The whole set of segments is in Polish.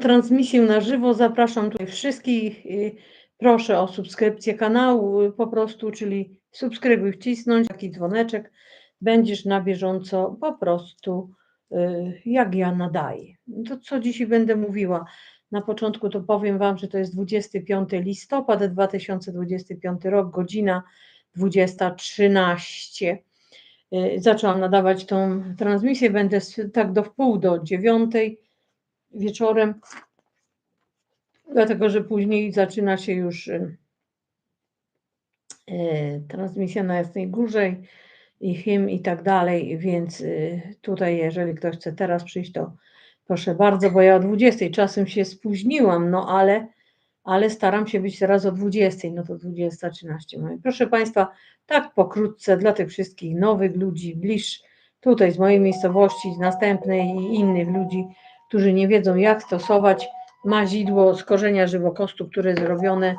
transmisję na żywo. Zapraszam tutaj wszystkich. y, Proszę o subskrypcję kanału y, po prostu, czyli subskrybuj, wcisnąć taki dzwoneczek. Będziesz na bieżąco po prostu y, jak ja nadaję. To co dzisiaj będę mówiła? Na początku to powiem Wam, że to jest 25 listopada 2025 rok, godzina 20.13. Y, Zaczęłam nadawać tą transmisję, będę tak do wpół do dziewiątej wieczorem, dlatego że później zaczyna się już y, y, transmisja na Jasnej Górze i- hymn i tak dalej, więc y, tutaj jeżeli ktoś chce teraz przyjść, to proszę bardzo, bo ja o 20 czasem się spóźniłam, no ale, ale staram się być teraz o 20, no to 20.13. Mówię, Proszę Państwa, tak pokrótce dla tych wszystkich nowych ludzi, bliż tutaj z mojej miejscowości, z następnej i innych ludzi, którzy nie wiedzą jak stosować mazidło z korzenia żywokostu, które jest zrobione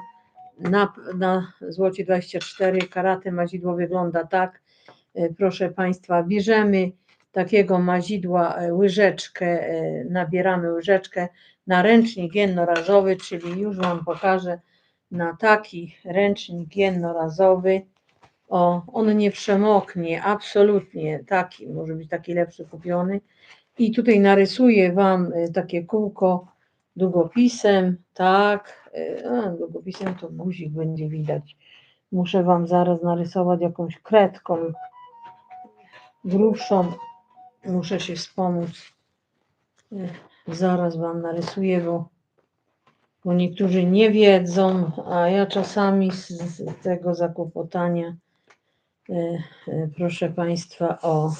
na, na złocie 24 karaty. Mazidło wygląda tak. E, Proszę Państwa, bierzemy takiego mazidła e, łyżeczkę, e, nabieramy łyżeczkę na ręcznik jednorazowy, czyli już Wam pokażę na taki ręcznik jednorazowy. O, on nie przemoknie, absolutnie taki, może być taki lepszy kupiony. I tutaj narysuję Wam e, takie kółko długopisem, tak, e, a, długopisem to guzik będzie widać. Muszę Wam zaraz narysować jakąś kredką grubszą. Muszę się wspomóc. E, Zaraz Wam narysuję, bo, bo niektórzy nie wiedzą, a ja czasami z, z tego zakłopotania, e, e, proszę Państwa, o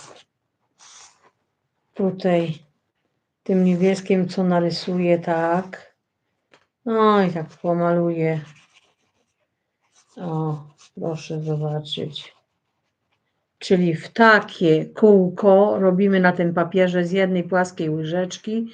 tutaj tym niebieskim, co narysuję, tak. No i tak pomaluję. O, proszę zobaczyć. Czyli w takie kółko robimy na tym papierze z jednej płaskiej łyżeczki.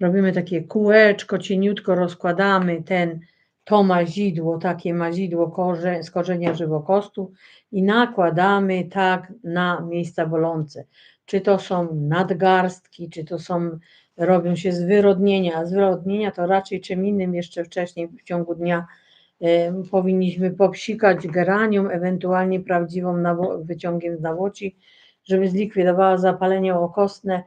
Robimy takie kółeczko, cieniutko rozkładamy ten, to mazidło, takie mazidło korze, z korzenia żywokostu i nakładamy tak na miejsca bolące. Czy to są nadgarstki, czy to są, robią się zwyrodnienia. A zwyrodnienia to raczej czym innym jeszcze wcześniej w ciągu dnia Em, powinniśmy popsikać geranium, ewentualnie prawdziwą wyciągiem z nawoci, żeby zlikwidowała zapalenie okostne,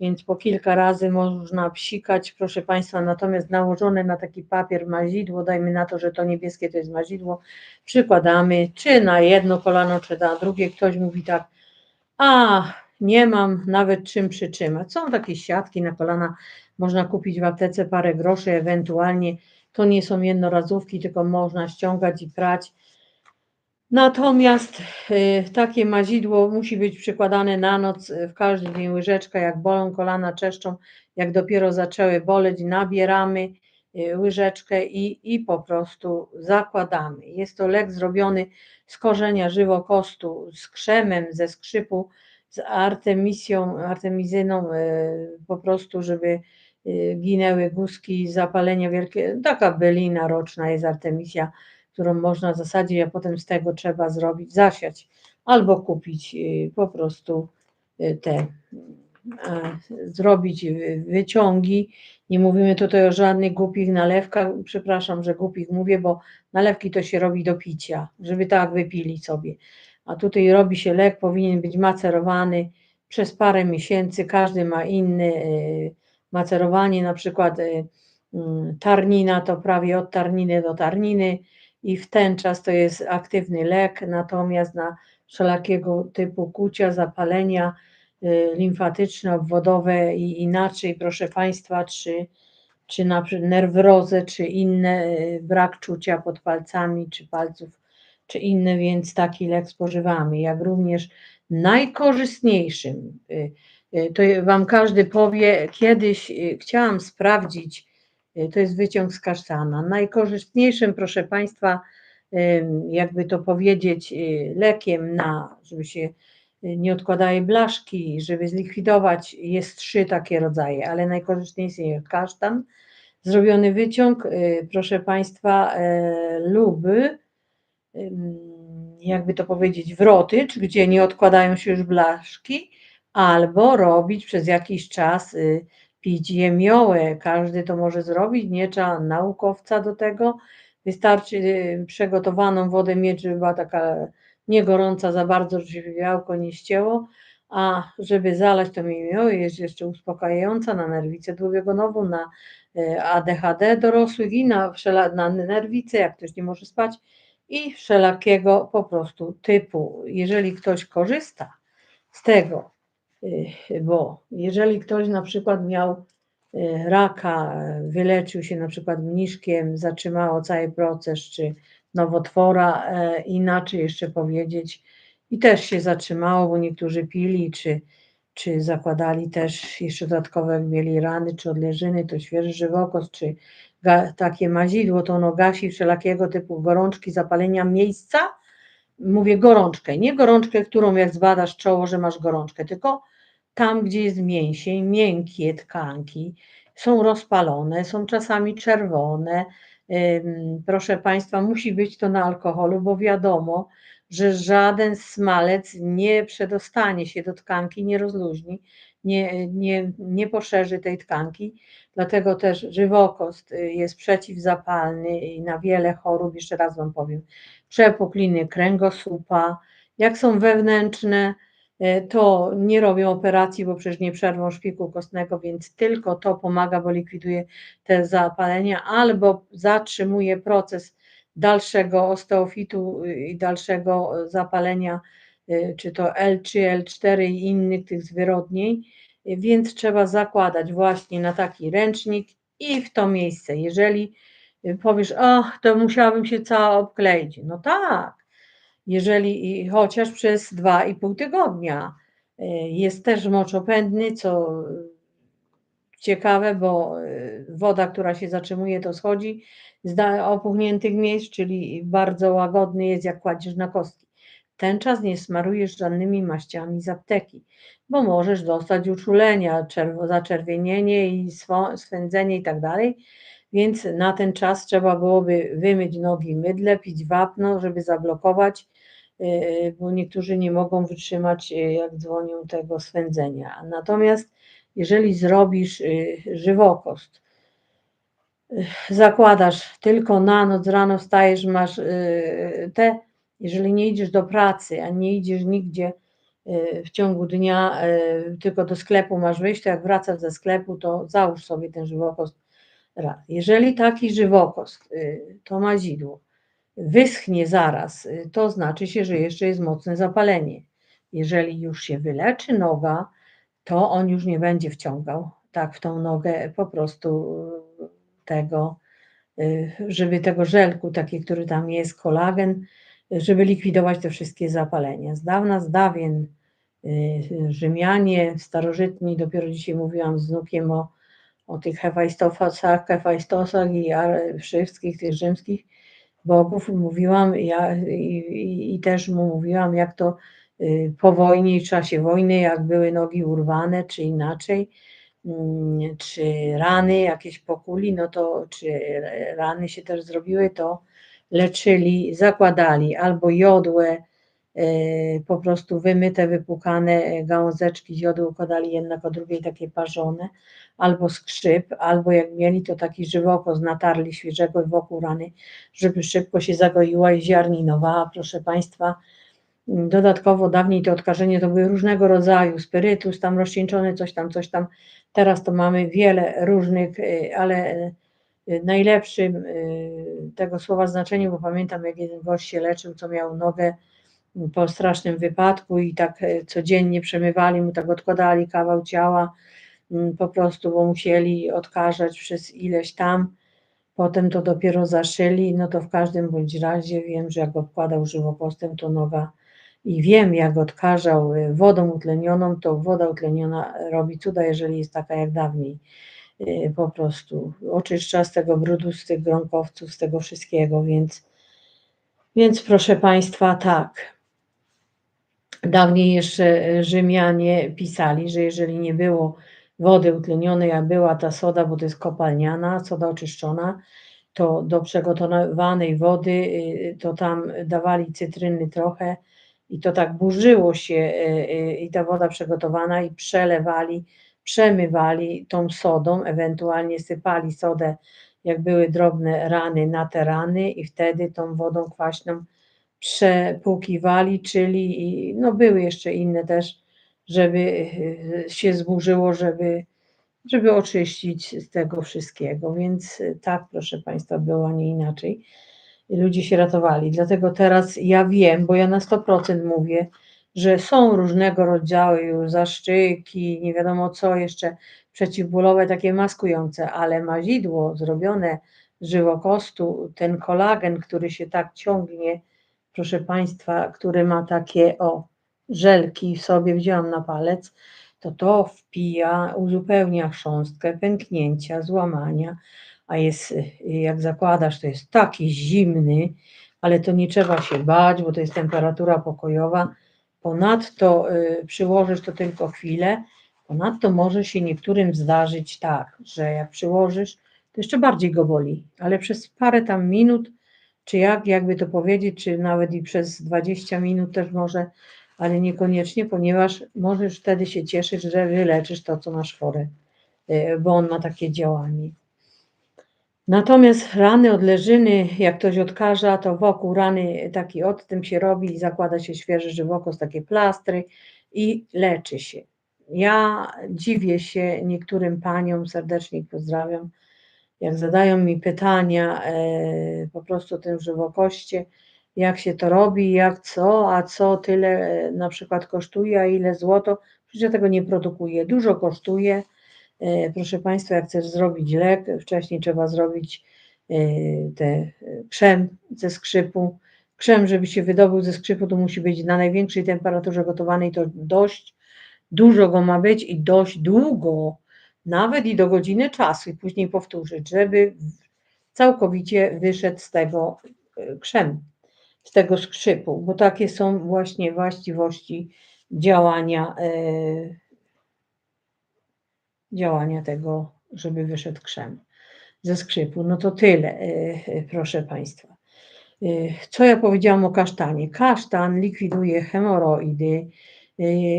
więc po kilka razy można psikać, proszę Państwa, natomiast nałożone na taki papier mazidło, dajmy na to, że to niebieskie to jest mazidło, przykładamy czy na jedno kolano, czy na drugie, ktoś mówi tak, a nie mam nawet czym przytrzymać. Są takie siatki na kolana, można kupić w aptece parę groszy, ewentualnie to nie są jednorazówki, tylko można ściągać i prać. Natomiast y, takie mazidło musi być przykładane na noc, y, w każdy dzień łyżeczka, jak bolą kolana, czeszczą, jak dopiero zaczęły boleć, nabieramy y, łyżeczkę i, i po prostu zakładamy. Jest to lek zrobiony z korzenia żywokostu, z krzemem, ze skrzypu, z artemisją, artemizyną, y, po prostu, żeby y, ginęły guzki, zapalenia wielkie. Taka bylina roczna jest artemisja, którą można zasadzić, a potem z tego trzeba zrobić, zasiać albo kupić y, po prostu te, zrobić wyciągi. Nie mówimy tutaj o żadnych głupich nalewkach, przepraszam, że głupich mówię, bo nalewki to się robi do picia, żeby tak wypili sobie. A tutaj robi się lek, powinien być macerowany przez parę miesięcy, każdy ma inny y, macerowanie, na przykład y, mm, tarnina to prawie od tarniny do tarniny i w ten czas to jest aktywny lek, natomiast na wszelakiego typu kucia, zapalenia y, limfatyczne, obwodowe i inaczej, proszę Państwa, czy, czy na nerwrozę, czy inne, brak czucia pod palcami, czy palców, czy inne, więc taki lek spożywamy, jak również najkorzystniejszym, y, y, to Wam każdy powie, kiedyś y, chciałam sprawdzić, to jest wyciąg z kasztana, najkorzystniejszym, proszę Państwa, jakby to powiedzieć, lekiem na, żeby się nie odkładały blaszki, żeby zlikwidować, jest trzy takie rodzaje, ale najkorzystniejszy jest kasztan, zrobiony wyciąg, proszę Państwa, lub ym, jakby to powiedzieć, wrotycz, gdzie nie odkładają się już blaszki, albo robić przez jakiś czas y, pić jemiołę. Każdy to może zrobić, nie trzeba naukowca do tego. Wystarczy y, przygotowaną wodę mieć, żeby była taka nie gorąca za bardzo, żeby białko nie ścięło, a żeby zalać to jemiołę jest jeszcze uspokajająca na nerwicę dwubiegunową, na y, ADHD dorosłych i na, na nerwicę, jak ktoś nie może spać i wszelakiego po prostu typu. Jeżeli ktoś korzysta z tego, y, bo jeżeli ktoś na przykład miał y, raka, wyleczył się na przykład mniszkiem, zatrzymało cały proces, czy nowotwora, e, inaczej jeszcze powiedzieć, i też się zatrzymało, bo niektórzy pili, czy, czy zakładali też jeszcze dodatkowo, jak mieli rany, czy odleżyny, to świeży żywokos, czy takie mazidło, to ono gasi wszelakiego typu gorączki, zapalenia miejsca. Mówię gorączkę, nie gorączkę, którą jak zbadasz czoło, że masz gorączkę, tylko tam, gdzie jest mięsień, miękkie tkanki, są rozpalone, są czasami czerwone. Proszę Państwa, musi być to na alkoholu, bo wiadomo, że żaden smalec nie przedostanie się do tkanki, nie rozluźni, nie, nie, nie poszerzy tej tkanki. Dlatego też żywokost y, jest przeciwzapalny i na wiele chorób, jeszcze raz Wam powiem, przepukliny kręgosłupa, jak są wewnętrzne, y, to nie robią operacji, bo przecież nie przerwą szpiku kostnego, więc tylko to pomaga, bo likwiduje te zapalenia albo zatrzymuje proces dalszego osteofitu y, i dalszego zapalenia, czy to L3, L4 i innych tych zwyrodnień więc trzeba zakładać właśnie na taki ręcznik i w to miejsce. Jeżeli powiesz, o, to musiałabym się cała obkleić. No tak, jeżeli chociaż przez dwa i pół tygodnia y, jest też moczopędny, co ciekawe, bo y, woda, która się zatrzymuje, to schodzi z opuchniętych miejsc, czyli bardzo łagodny jest, jak kładziesz na kostki. Ten czas nie smarujesz żadnymi maściami z apteki bo możesz dostać uczulenia, zaczerwienienie i swędzenie i tak. Więc na ten czas trzeba byłoby wymyć nogi mydle, pić wapno, żeby zablokować, y, bo niektórzy nie mogą wytrzymać, y, jak dzwonią tego swędzenia. Natomiast jeżeli zrobisz y, żywokost, zakładasz tylko na noc, rano wstajesz, masz te, jeżeli nie idziesz do pracy, a nie idziesz nigdzie, Y, w ciągu dnia y, tylko do sklepu masz wyjść, to jak wracasz ze sklepu, to załóż sobie ten żywokost raz. Jeżeli taki żywokost, y, to mazidło, wyschnie zaraz, to znaczy się, że jeszcze jest mocne zapalenie. Jeżeli już się wyleczy noga, to on już nie będzie wciągał tak w tą nogę po prostu tego, żeby tego żelku, taki, który tam jest, kolagen, żeby likwidować te wszystkie zapalenia. Z dawna, z dawien y, Rzymianie starożytni, dopiero dzisiaj mówiłam z wnukiem o, o tych Hefajstosach, Hefajstosach i wszystkich tych rzymskich bogów, mówiłam ja, i, i, i też mu mówiłam, jak to y, po wojnie, w czasie wojny, jak były nogi urwane, czy inaczej, mm, czy rany jakieś pokuli, no to czy rany się też zrobiły, to leczyli, zakładali albo jodłe, e, po prostu wymyte, wypłukane gałązeczki z jodu układali jednak o drugiej takie parzone, albo skrzyp, albo jak mieli to taki żywokos natarli świeżego wokół rany, żeby szybko się zagoiła i ziarninowała, proszę Państwa. Dodatkowo dawniej to odkażenie to były różnego rodzaju, spirytus tam rozcieńczony, coś tam, coś tam. Teraz to mamy wiele różnych, e, ale najlepszym y, tego słowa znaczeniu, bo pamiętam jak jeden gość się leczył, co miał nogę po strasznym wypadku i tak y, codziennie przemywali mu, tak odkładali kawał ciała mm, po prostu, bo musieli odkażać przez ileś tam, potem to dopiero zaszyli, no to w każdym bądź razie wiem, że jak obkładał żywopłostem, to noga i wiem, jak odkażał y, wodą utlenioną, to woda utleniona robi cuda, jeżeli jest taka jak dawniej. Y, po prostu oczyszcza z tego brudu, z tych gronkowców, z tego wszystkiego, więc, więc proszę Państwa, tak. Dawniej jeszcze Rzymianie pisali, że jeżeli nie było wody utlenionej, a była ta soda, bo to jest kopalniana, soda oczyszczona, to do przygotowanej wody y, to tam dawali cytryny trochę i to tak burzyło się y, i ta woda przygotowana i przelewali przemywali tą sodą, ewentualnie sypali sodę, jak były drobne rany na te rany i wtedy tą wodą kwaśną przepłukiwali, czyli no były jeszcze inne też, żeby e, się zburzyło, żeby, żeby oczyścić z tego wszystkiego. Więc e, tak, proszę Państwa, było, nie inaczej. Ludzie się ratowali. Dlatego teraz ja wiem, bo ja na 100% mówię, że są różnego rodzaju zaszczyki, nie wiadomo co jeszcze, przeciwbólowe, takie maskujące, ale mazidło zrobione z żywokostu, ten kolagen, który się tak ciągnie, proszę Państwa, który ma takie o żelki sobie, wziąłam na palec, to to wpija, uzupełnia chrząstkę, pęknięcia, złamania, a jest, jak zakładasz, to jest taki zimny, ale to nie trzeba się bać, bo to jest temperatura pokojowa. Ponadto y, przyłożysz to tylko chwilę, ponadto może się niektórym zdarzyć tak, że jak przyłożysz, to jeszcze bardziej go boli, ale przez parę tam minut, czy jak, jakby to powiedzieć, czy nawet i przez 20 minut też może, ale niekoniecznie, ponieważ możesz wtedy się cieszyć, że wyleczysz to, co masz chore, y, bo on ma takie działanie. Natomiast rany od leżyny, jak ktoś odkaża, to wokół rany taki odtym się robi i zakłada się świeży żywokos, takie plastry i leczy się. Ja dziwię się niektórym paniom, serdecznie ich pozdrawiam, jak zadają mi pytania e, po prostu o tym żywokoście, jak się to robi, jak co, a co tyle e, na przykład kosztuje, a ile złoto, przecież ja tego nie produkuję, dużo kosztuje, proszę Państwa, jak chcesz zrobić lek, wcześniej trzeba zrobić e, te krzem ze skrzypu. Krzem, żeby się wydobył ze skrzypu, to musi być na największej temperaturze gotowanej, to dość dużo go ma być i dość długo, nawet i do godziny czasu, i później powtórzyć, żeby całkowicie wyszedł z tego e, krzem, z tego skrzypu, bo takie są właśnie właściwości działania działania tego, żeby wyszedł krzem ze skrzypu. No to tyle, e, e, proszę Państwa. E, co ja powiedziałam o kasztanie? Kasztan likwiduje hemoroidy.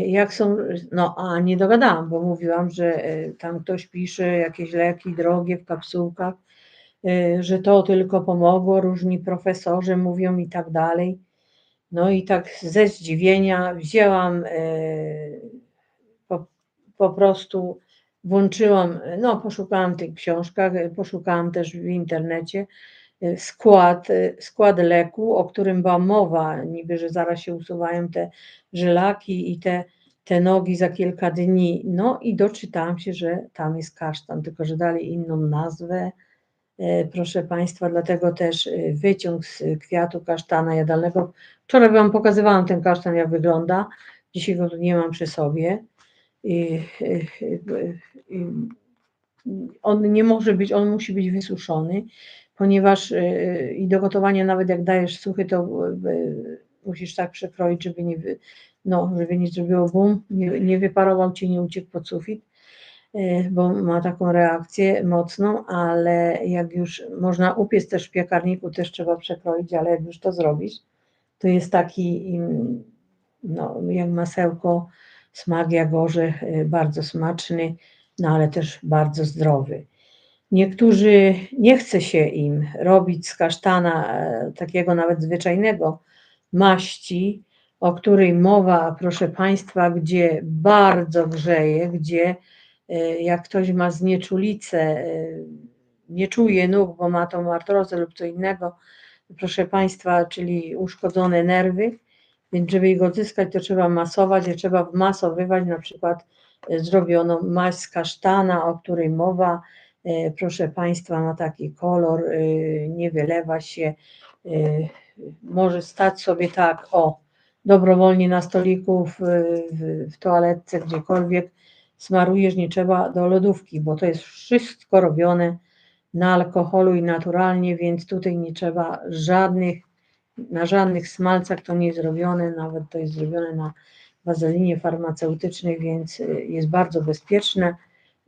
Jak są, no a nie dogadałam, bo mówiłam, że tam ktoś pisze jakieś leki drogie w kapsułkach, że to tylko pomogło, różni profesorzy mówią i tak dalej. No i tak ze zdziwienia wzięłam po, po prostu włączyłam, no poszukałam w tych książkach, poszukałam też w internecie e, skład, e, skład leku, o którym była mowa, niby, że zaraz się usuwają te żylaki i te, te nogi za kilka dni. No i doczytałam się, że tam jest kasztan, tylko że dali inną nazwę. E, proszę Państwa, dlatego też wyciąg z kwiatu kasztana jadalnego. Wczoraj Wam pokazywałam ten kasztan, jak wygląda. Dzisiaj go nie mam przy sobie on nie może być, on musi być wysuszony, ponieważ e, i do gotowania nawet jak dajesz suchy, to e, musisz tak przekroić, żeby nie, no, żeby nie zrobiło bum, nie, nie wyparował ci, nie uciekł pod sufit, bo ma taką reakcję mocną, ale jak już można upiec też w piekarniku, też trzeba przekroić, ale jak już to zrobisz, to jest taki no, jak masełko smak jak orzech, y, bardzo smaczny, no ale też bardzo zdrowy. Niektórzy nie chce się im robić z kasztana e, takiego nawet zwyczajnego maści, o której mowa, proszę Państwa, gdzie bardzo grzeje, gdzie e, jak ktoś ma znieczulicę, e, nie czuje nóg, bo ma tą artrozę lub co innego, proszę Państwa, czyli uszkodzone nerwy, więc żeby ich odzyskać, to trzeba masować, je trzeba wmasowywać, na przykład e, zrobiono maść z kasztana, o której mowa, e, proszę Państwa, ma taki kolor, e, nie wylewa się, może stać sobie tak, o, dobrowolnie na stoliku, w, w, w toaletce, gdziekolwiek, smarujesz, nie trzeba do lodówki, bo to jest wszystko robione na alkoholu i naturalnie, więc tutaj nie trzeba żadnych na żadnych smalcach to nie jest zrobione, nawet to jest zrobione na wazelinie farmaceutycznej, więc y, jest bardzo bezpieczne.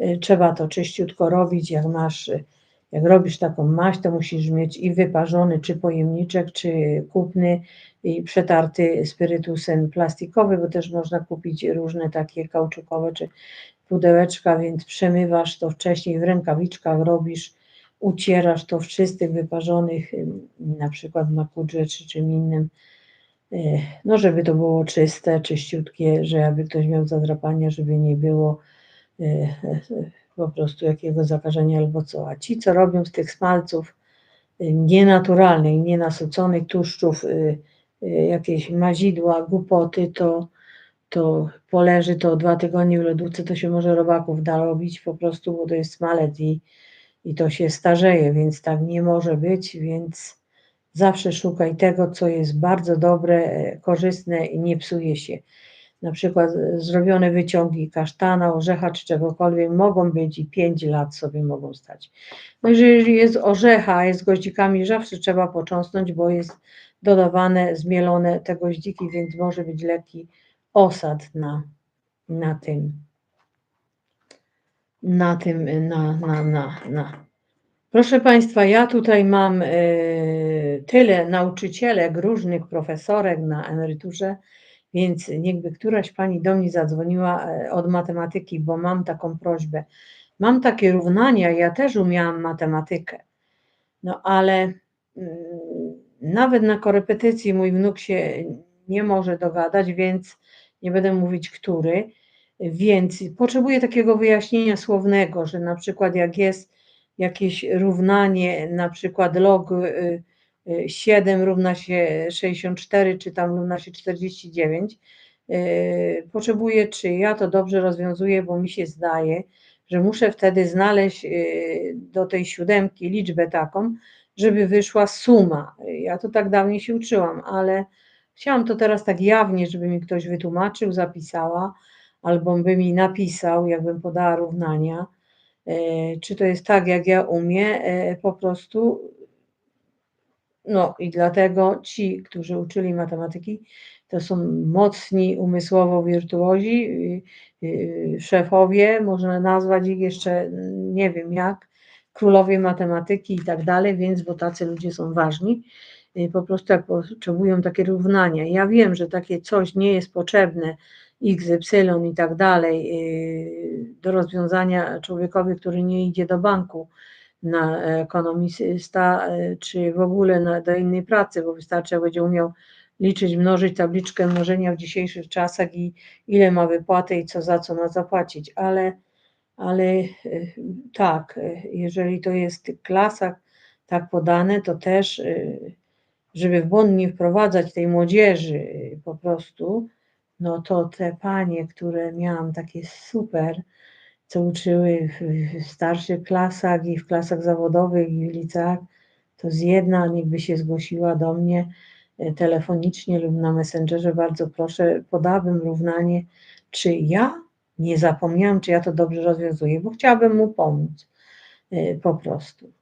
Y, trzeba to czyściutko robić, jak masz, y, jak robisz taką maść, to musisz mieć i wyparzony czy pojemniczek, czy kupny i przetarty spirytusem plastikowy, bo też można kupić różne takie kauczukowe czy pudełeczka, więc przemywasz to wcześniej w rękawiczkach, robisz, ucierasz to w czystych, wyparzonych, na przykład makudrze czy czym innym, y, no żeby to było czyste, czyściutkie, że jakby ktoś miał zadrapania, żeby nie było y, y, po prostu jakiegoś zakażenia albo co. A ci, co robią z tych smalców nienaturalnych, nienasyconych tłuszczów, jakieś mazidła, głupoty, to to poleży to dwa tygodnie w lodówce, to się może robaków da robić po prostu, bo to jest smalec i, i to się starzeje, więc tak nie może być, więc zawsze szukaj tego, co jest bardzo dobre, korzystne i nie psuje się. Na przykład zrobione wyciągi kasztana, orzecha czy czegokolwiek mogą być i 5 lat sobie mogą stać. No jeżeli jest orzecha, jest goździkami, zawsze trzeba począsnąć, bo jest dodawane, zmielone te goździki, więc może być lekki osad na, na tym, na tym, na, na, na, na. Proszę Państwa, ja tutaj mam y, tyle nauczycielek, różnych profesorek na emeryturze, więc niechby któraś Pani do mnie zadzwoniła e, od matematyki, bo mam taką prośbę. Mam takie równania, ja też umiałam matematykę, no ale y, nawet na korepetycji mój wnuk się nie może dogadać, więc nie będę mówić który, więc potrzebuję takiego wyjaśnienia słownego, że na przykład jak jest jakieś równanie, na przykład log 7 y, y, równa się 64, czy tam równa się 49, y, potrzebuję, czy ja to dobrze rozwiązuję, bo mi się zdaje, że muszę wtedy znaleźć do tej siódemki liczbę taką, żeby wyszła suma. Ja to tak dawniej się uczyłam, ale Chciałam to teraz tak jawnie, żeby mi ktoś wytłumaczył, zapisała, albo by mi napisał, jakbym podała równania, e, czy to jest tak, jak ja umiem, e, po prostu. No i dlatego ci, którzy uczyli matematyki, to są mocni umysłowo wirtuozi, y, y, szefowie, można nazwać ich jeszcze nie wiem jak, królowie matematyki i tak dalej, więc bo tacy ludzie są ważni Y, po prostu jak potrzebują takie równania. Ja wiem, że takie coś nie jest potrzebne, x, y i tak dalej, y, do rozwiązania człowiekowi, który nie idzie do banku na ekonomista, y, czy w ogóle na, do innej pracy, bo wystarczy, jak będzie umiał liczyć, mnożyć tabliczkę mnożenia w dzisiejszych czasach i ile ma wypłaty i co za co ma zapłacić, ale, ale tak, jeżeli to jest w klasach tak podane, to też żeby w błąd nie wprowadzać tej młodzieży po prostu, no to te panie, które miałam takie super, co uczyły w starszych klasach i w klasach zawodowych i w liceach, to z jedna niechby się zgłosiła do mnie e, telefonicznie lub na Messengerze, bardzo proszę, podałabym równanie, czy ja nie zapomniałam, czy ja to dobrze rozwiązuję, bo chciałabym mu pomóc e, po prostu.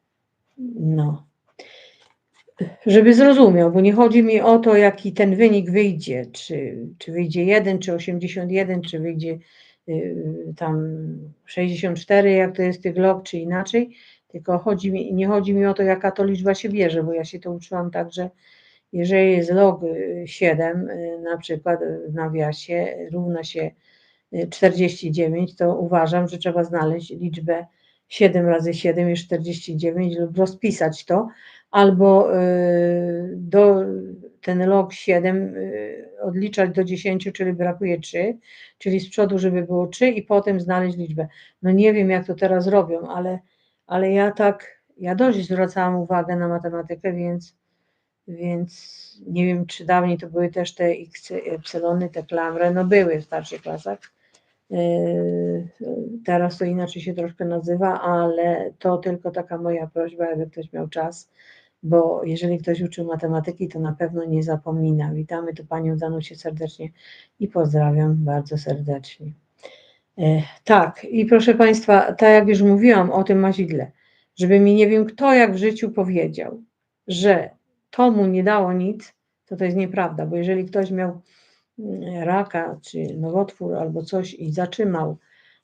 No żeby zrozumiał, bo nie chodzi mi o to, jaki ten wynik wyjdzie, czy, czy wyjdzie 1, czy 81, czy wyjdzie y, tam 64, jak to jest tych log, czy inaczej, tylko chodzi mi, nie chodzi mi o to, jaka to liczba się bierze, bo ja się to uczyłam tak, że jeżeli jest log 7, y, na przykład w nawiasie równa się 49, y, to uważam, że trzeba znaleźć liczbę 7 razy 7 jest 49 lub rozpisać to, albo y, do, ten log 7 y, odliczać do 10, czyli brakuje 3, czyli z przodu, żeby było 3 i potem znaleźć liczbę. No nie wiem, jak to teraz robią, ale, ale ja tak, ja dość zwracałam uwagę na matematykę, więc, więc nie wiem, czy dawniej to były też te x, epsilony, te klamry, no były w starszych klasach, teraz to inaczej się troszkę nazywa, ale to tylko taka moja prośba, jakby ktoś miał czas, bo jeżeli ktoś uczył matematyki, to na pewno nie zapomina. Witamy tu Panią Danusię serdecznie i pozdrawiam bardzo serdecznie. Yy, tak, i proszę Państwa, tak jak już mówiłam o tym mazidle, żeby mi nie wiem kto jak w życiu powiedział, że to mu nie dało nic, to to jest nieprawda, bo jeżeli ktoś miał raka czy nowotwór albo coś i zatrzymał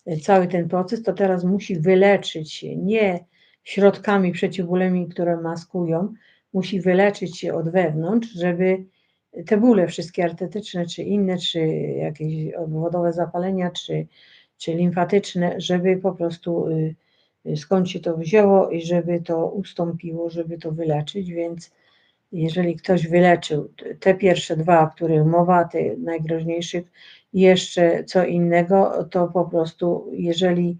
e, cały ten proces, to teraz musi wyleczyć się. Nie środkami przeciwbólowymi, które maskują, musi wyleczyć się od wewnątrz, żeby te bóle wszystkie artetyczne, czy inne, czy jakieś obwodowe zapalenia, czy, czy limfatyczne, żeby po prostu y, y, skąd się to wzięło i żeby to ustąpiło, żeby to wyleczyć, więc jeżeli ktoś wyleczył te pierwsze dwa, o których mowa, tych najgroźniejszych, jeszcze co innego, to po prostu jeżeli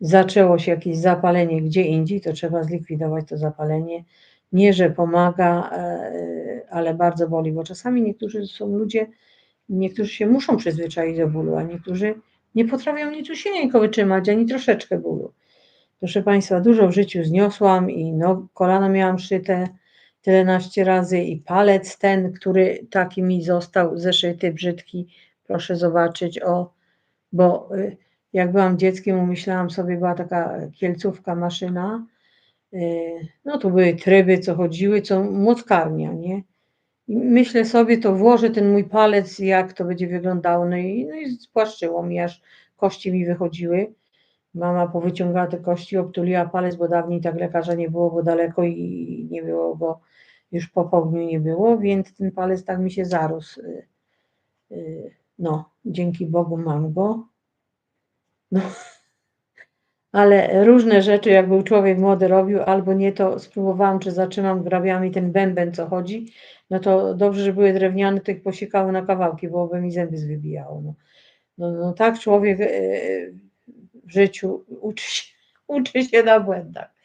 zaczęło się jakieś zapalenie gdzie indziej, to trzeba zlikwidować to zapalenie. Nie, że pomaga, e, ale bardzo boli, bo czasami niektórzy są ludzie, niektórzy się muszą przyzwyczaić do bólu, a niektórzy nie potrafią nic usieńko wytrzymać, ani troszeczkę bólu. Proszę Państwa, dużo w życiu zniosłam i no, kolano miałam szyte tylenaście razy i palec ten, który taki mi został zeszyty, brzydki, proszę zobaczyć, o, bo y, jak byłam dzieckiem, umyślałam sobie, była taka kielcówka maszyna, y, no to były tryby, co chodziły, co młotkarnia, nie? I myślę sobie, to włożę ten mój palec, jak to będzie wyglądało, no i, no i spłaszczyło mi, aż kości mi wychodziły. Mama powyciągała te kości, obtuliła palec, bo dawniej tak lekarza nie było, bo daleko i nie było go, już po nie było, więc ten palec tak mi się zarósł. Y, no, dzięki Bogu mam go. No. Ale różne rzeczy, jak był człowiek młody robił, albo nie, to spróbowałam, czy zaczynam grabiami ten bęben, co chodzi, no to dobrze, że były drewniane, to ich na kawałki, byłoby mi zęby zwybijało. No, no, no tak człowiek e, w życiu uczy się, uczy się na błędach.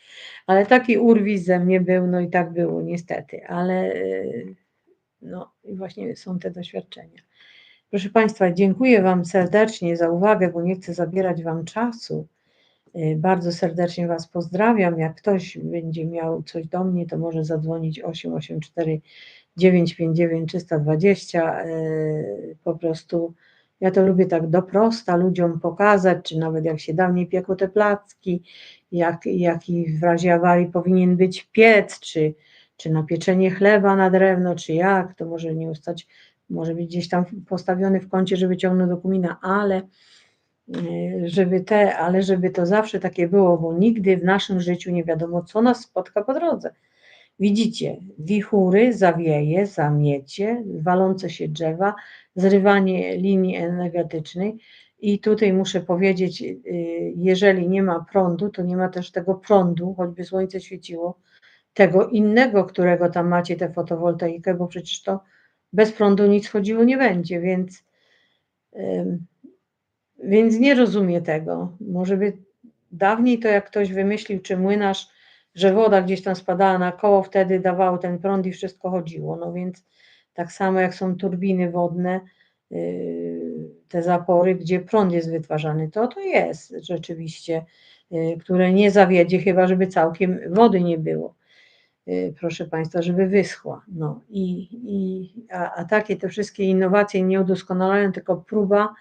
Ale taki urwis ze mnie był, no i tak było niestety, ale e, no i właśnie są te doświadczenia. Proszę Państwa, dziękuję Wam serdecznie za uwagę, bo nie chcę zabierać Wam czasu. E, bardzo serdecznie Was pozdrawiam. Jak ktoś będzie miał coś do mnie, to może zadzwonić 884 959 320. Po prostu ja to lubię tak doprosta ludziom pokazać, czy nawet jak się dawniej piekło te placki, jak, jaki w razie awarii powinien być piec, czy, czy na pieczenie chleba na drewno, czy jak, to może nie ustać może być gdzieś tam postawiony w kącie, żeby ciągnął do komina, ale e, żeby te, ale żeby to zawsze takie było, bo nigdy w naszym życiu nie wiadomo, co nas spotka po drodze. Widzicie, wichury, zawieje, zamiecie, walące się drzewa, zrywanie linii energetycznej. I tutaj muszę powiedzieć, e, jeżeli nie ma prądu, to nie ma też tego prądu, choćby słońce świeciło, tego innego, którego tam macie, tę fotowoltaikę, bo przecież to bez prądu nic chodziło nie będzie, więc, więc nie rozumie tego. Może by dawniej to jak ktoś wymyślił, czy młynarz, że woda gdzieś tam spadała na koło, wtedy dawał ten prąd i wszystko chodziło. No więc tak samo jak są turbiny wodne, y, te zapory, gdzie prąd jest wytwarzany, to to jest rzeczywiście, y, które nie zawiedzie, chyba żeby całkiem wody nie było. Y, proszę Państwa, żeby wyschła. No i, i a, a takie te wszystkie innowacje nie udoskonalają, tylko próba,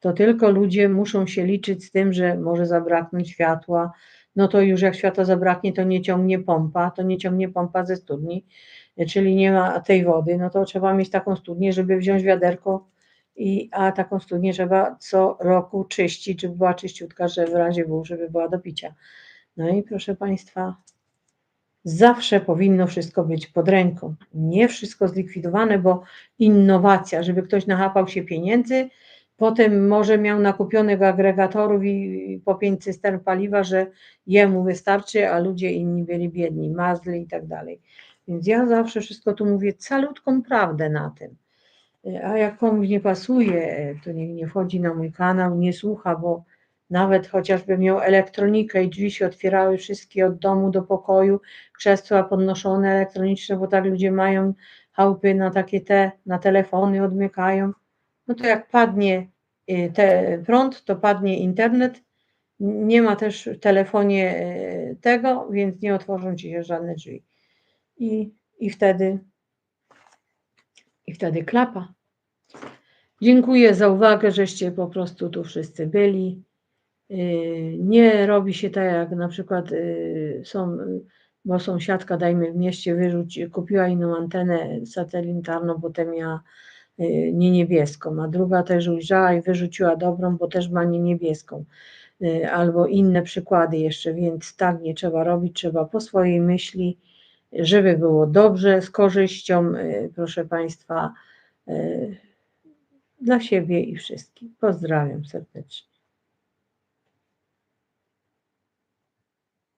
to tylko ludzie muszą się liczyć z tym, że może zabraknąć światła, no to już jak światła zabraknie, to nie ciągnie pompa, to nie ciągnie pompa ze studni, czyli nie ma tej wody, no to trzeba mieć taką studnię, żeby wziąć wiaderko, i, a taką studnię trzeba co roku czyścić, żeby była czyściutka, że w razie był, żeby była do picia. No i proszę Państwa, Zawsze powinno wszystko być pod ręką. Nie wszystko zlikwidowane, bo innowacja, żeby ktoś nachapał się pieniędzy, potem może miał nakupionych agregatorów i po pięć cystern paliwa, że jemu wystarczy, a ludzie inni byli biedni, mazli i tak dalej. Więc ja zawsze wszystko tu mówię calutką prawdę na tym. A jak komuś nie pasuje, to niech nie wchodzi na mój kanał, nie słucha, bo nawet chociażby miał elektronikę i drzwi się otwierały wszystkie od domu do pokoju, krzesła podnoszone elektroniczne, bo tak ludzie mają chałupy na takie te, na telefony odmykają. No to jak padnie y, te prąd, to padnie internet. Nie ma też w telefonie y, tego, więc nie otworzą ci się żadne drzwi. I, i wtedy i wtedy klapa. Dziękuję za uwagę, żeście po prostu tu wszyscy byli. Y, nie robi się tak, jak na przykład są, bo sąsiadka, dajmy w mieście, wyrzuć, kupiła inną antenę satelitarną, bo te miała y, nie niebieską, a druga też ujrzała i wyrzuciła dobrą, bo też ma nie niebieską. Albo inne przykłady jeszcze, więc tak nie trzeba robić, trzeba po swojej myśli, żeby było dobrze, z korzyścią, proszę Państwa, dla siebie i wszystkich. Pozdrawiam serdecznie.